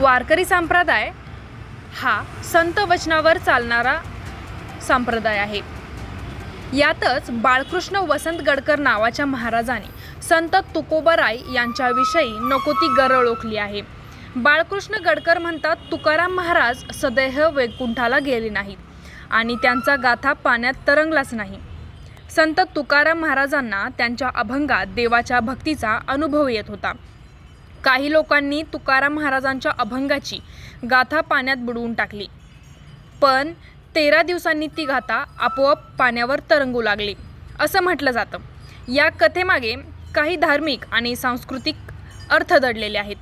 वारकरी संप्रदाय हा संत वचनावर चालणारा संप्रदाय आहे. यातच बाळकृष्ण वसंत गडकर नावाच्या महाराजाने संत तुकोबराय यांच्याविषयी नको ती गरळ ओखली आहे. बाळकृष्ण गडकर म्हणतात तुकाराम महाराज सदैह वैकुंठाला गेले नाहीत आणि त्यांचा गाथा पाण्यात तरंगलाच नाही. संत तुकाराम महाराजांना त्यांच्या अभंगात देवाच्या भक्तीचा अनुभव येत होता. काही लोकांनी तुकाराम महाराजांच्या अभंगाची गाथा पाण्यात बुडवून टाकली. पण तेरा दिवसांनी ती गाथा आपोआप पाण्यावर तरंगू लागली. असं म्हटलं जातं. या कथेमागे काही धार्मिक आणि सांस्कृतिक अर्थ दडलेले आहेत.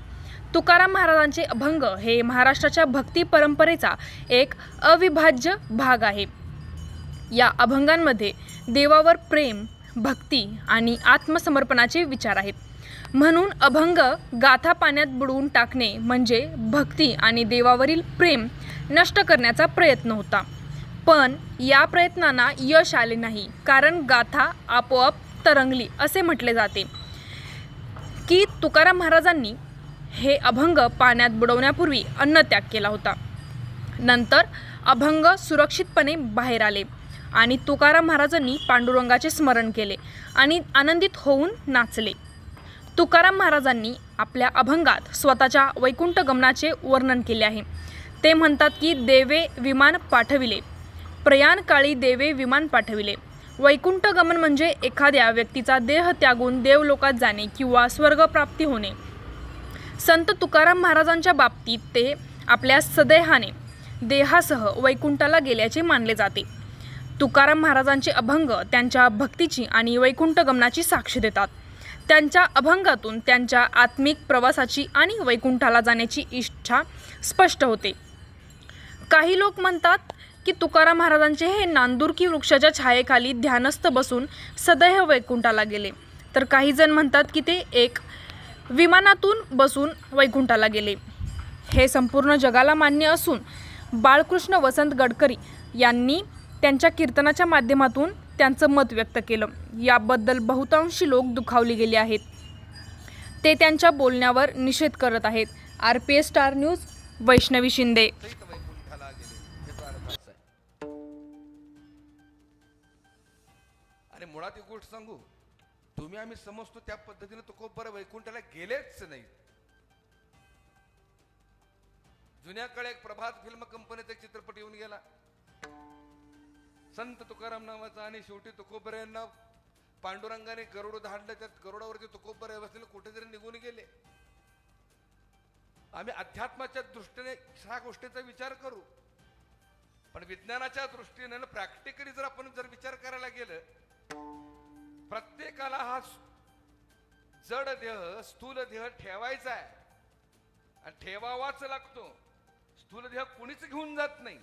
तुकाराम महाराजांचे अभंग हे महाराष्ट्राच्या भक्ती परंपरेचा एक अविभाज्य भाग आहे. या अभंगांमध्ये देवावर प्रेम भक्ती आणि आत्मसमर्पणाचे विचार आहेत. म्हणून अभंग गाथा पाण्यात बुडवून टाकणे म्हणजे भक्ती आणि देवावरील प्रेम नष्ट करण्याचा प्रयत्न होता. पण या प्रयत्नांना यश आले नाही कारण गाथा आपोआप तरंगली असे म्हटले जाते. की तुकाराम महाराजांनी हे अभंग पाण्यात बुडवण्यापूर्वी अन्नत्याग केला होता. नंतर अभंग सुरक्षितपणे बाहेर आले आणि तुकाराम महाराजांनी पांडुरंगाचे स्मरण केले आणि आनंदित होऊन नाचले. तुकाराम महाराजांनी आपल्या अभंगात स्वतःच्या वैकुंठ गमनाचे वर्णन केले आहे. ते म्हणतात की देवे विमान पाठविले. प्रयाण काळी देवे विमान पाठविले. वैकुंठ गमन म्हणजे एखाद्या व्यक्तीचा देह त्यागून देवलोकात जाणे किंवा स्वर्गप्राप्ती होणे. संत तुकाराम महाराजांच्या बाबतीत ते आपल्या सदेहाने देहासह वैकुंठाला गेल्याचे मानले जाते. तुकाराम महाराजांचे अभंग त्यांच्या भक्तीची आणि वैकुंठ गमनाची साक्ष देतात. त्यांच्या अभंगातून त्यांच्या आत्मिक प्रवासाची आणि वैकुंठाला जाण्याची इच्छा स्पष्ट होते. काही लोक म्हणतात की तुकाराम महाराजांचे हे नांदुरकी वृक्षाच्या छायेखाली ध्यानस्थ बसून सदैव वैकुंठाला गेले. तर काही जण म्हणतात की ते एक विमानातून बसून वैकुंठाला गेले. हे संपूर्ण जगाला मान्य असून बाळकृष्ण वसंत गडकरी यांनी त्यांच्या कीर्तनाच्या माध्यमातून त्यांचं मत व्यक्त केलं. याबद्दल बहुतांशी लोक दुखावले गेले आहेत. ते त्यांच्या बोलण्यावर निषेध करत आहेत. R P S star news Vaishnavi Shinde. वैकुंठाला आणि मुळात एक गोष्ट सांगू? तुम्ही आम्ही समजतो त्या पद्धतीने तुकोबर वैकुंठाला गेलेच नाही जुन्या काळी एक प्रभात फिल्म कंपनीचा एक चित्रपट येऊन गेला. संत तुकाराम नावाचा आणि शेवटी तुकोबर यांना पांडुरंगाने गरुड धाडलं त्यात गरुडावरती तुकोबर बसलेले कुठेतरी निघून गेले. आम्ही अध्यात्माच्या दृष्टीने ह्या गोष्टीचा विचार करू. पण विज्ञानाच्या दृष्टीने प्रॅक्टिकली जर आपण जर विचार करायला गेलं प्रत्येकाला हा जड देह स्थूल देह ठेवायचा आहे. आणि ठेवावाच लागतो. स्थूल देह कुणीच घेऊन जात नाही.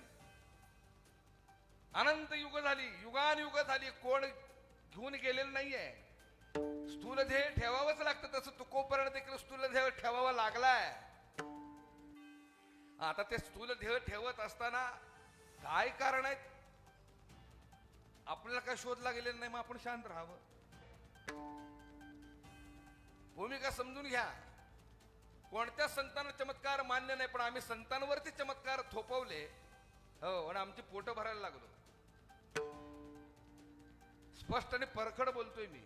अनंत युग झाली युगान युग झाली कोण घेऊन गेलेलं नाहीये. स्थूल ध्येय ठेवावंच लागतं तसं तुकोपर्यंत देखील स्थूल ध्येय ठेवावा लागलाय. आता ते स्थूल ध्येय ठेवत असताना काय कारण आहेत? आपल्याला काय शोधला गेलेलं नाही मग आपण शांत राहावं. भूमिका समजून घ्या. कोणत्या संतांना चमत्कार मान्य नाही पण आम्ही संतांवरती चमत्कार थोपवले. हो आणि आमची पोट भरायला लागलो. स्पष्ट आणि परखड बोलतोय मी.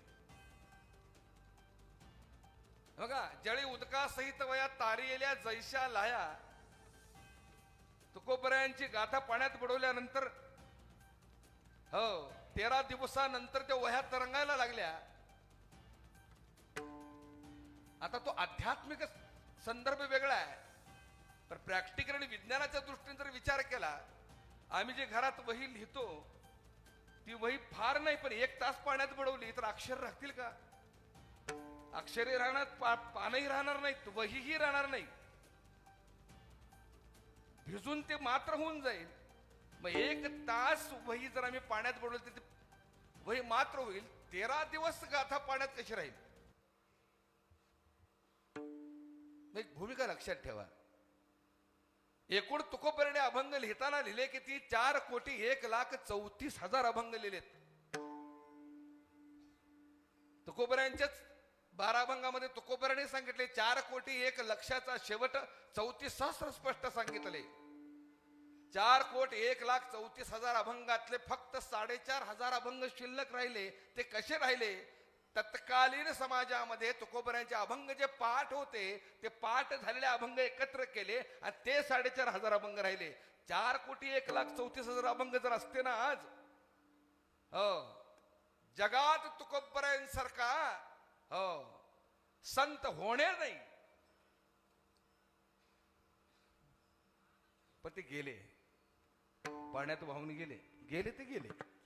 बघा जळी उदकासहित वया तारियेल्या जैशा लाया तुकोबऱ्यांची गाथा पाण्यात बुडवल्यानंतर हो तेरा दिवसानंतर त्या वह्या तरंगायला लागल्या. आता तो आध्यात्मिक संदर्भ वेगळा आहे. पण प्रॅक्टिकल आणि विज्ञानाच्या दृष्टीने जर विचार केला आम्ही जे घरात वही लिहितो ती वही फार नाही पण एक तास पाण्यात बुडवली तर अक्षर राहतील का? अक्षरही राहणार पा- पानही राहणार नाहीत वहीही राहणार नाही. भिजून ते मात्र होऊन जाईल. मग एक तास वही जर आम्ही पाण्यात बुडवली तर वही मात्र होईल. तेरा दिवस गाथा पाण्यात कशी राहील? भूमिका लक्षात ठेवा. एकूण तुकोपर्णे अभंग लिहिताना लिहिले की ती चार कोटी एक लाख चौतीस हजार अभंग लिहिलेत. तुकोपर्यांच्याच बारा अभंगामध्ये तुकोबराने सांगितले चार कोटी एक लक्षाचा शेवट चौतीस सहस्र स्पष्ट सांगितले. चार कोट एक लाख चौतीस हजार अभंगातले फक्त साडेचार हजार अभंग शिल्लक राहिले ते कसे राहिले? तत्कालीन समाजामध्ये तुकोबऱ्यांचे अभंग जे पाठ होते ते पाठ झालेले अभंग एकत्र केले आणि ते साडेचार हजार अभंग राहिले. चार कोटी एक लाख चौतीस हजार अभंग जर असते ना आज हो. जगात तुकोबऱ्यांसारखा हो. संत होणे नाही. पण ते गेले. पाण्यात वाहून गेले. गेले ते गेले.